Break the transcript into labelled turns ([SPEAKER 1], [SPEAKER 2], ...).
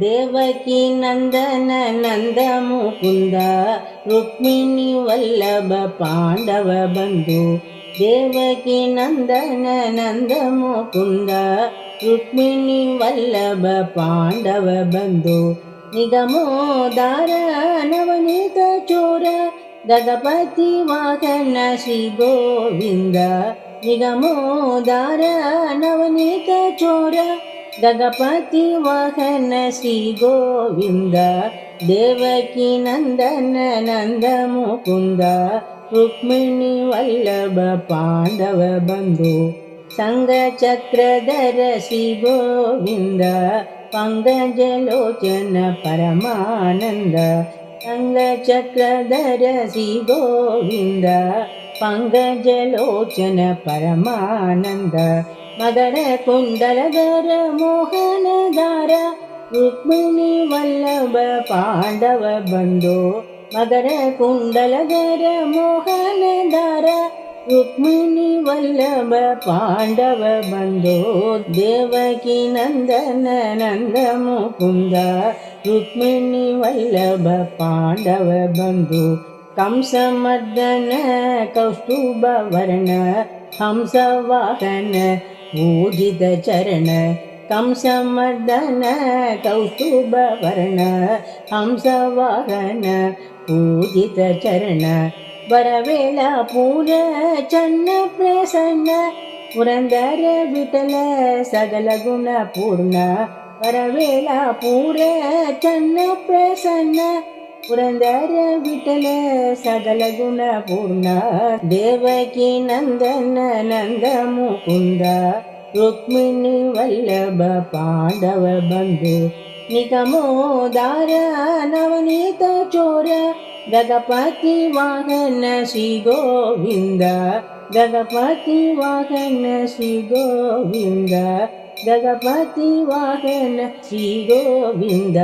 [SPEAKER 1] దేవకి నందన నంద ముకుంద రుక్మిణి వల్లభ పాండవ బంధు. దేవకి నందన నంద ముకుంద రుక్మిణి వల్లభ పాండవ బంధు. నిగమోదార నవనీత చోర గగపతి వాహన శ్రీ గోవింద. నిగమోదార నవనీత చోర ಗಗಪತಿ ವಹನ ಶ್ರೀ ಗೋವಿಂದ ದೇವಕಿ ನಂದನ ನಂದ ಮುಕುಂದ ರುಕ್ಮಿಣಿ ವಲ್ಲಭ ಪಾಂಡವ ಬಂಧು ಸಂಗ ಚಕ್ರಧರ ಶ್ರೀ ಗೋವಿಂದ ಪಂಗಜಲೋಚನ ಪರಮಾನಂದ ಸಂಗ ಚಕ್ರಧರ ಶ್ರೀ ಗೋವಿಂದ ಪಂಗಜಲೋಚನ ಪರಮಾನಂದ मदर कुण्डलगर मोहन दारा रुक्मिणी वल्लभ पाण्डव बन्धो मदर कुण्डलधर मोहन दार रुक्मिणी वल्लभ पाण्डव बन्धो देवकी नन्दन नन्द मुकुन्द नन्दमुन्दुक्मिणी वल्लभ पाण्डव बन्धु कंसमर्दन कौस्तुभवर्ण हंसवाहन पूजित चरण कंसमर्दन कौस्तुभवर्ण हंसवाहन पूजित चरण वरवेल पूर चन्न प्रसन्न पुरन्दर विठल सकल गुणपूर्ण वरवेल पूर चन्न प्रसन्न పూర చన్న ప్రసన్న పురందర విఠల సగల గుణ పూర్ణ. దేవకి నందన నంద ముకుంద రుక్మిణి వల్లభ పాండవ బంధు. నిగమోదార నవనీత చోర. గగపతి వాహన శ్రీ గోవింద. గగపతి వాహన శ్రీ గోవింద. గగపతి వాహన శ్రీ గోవింద.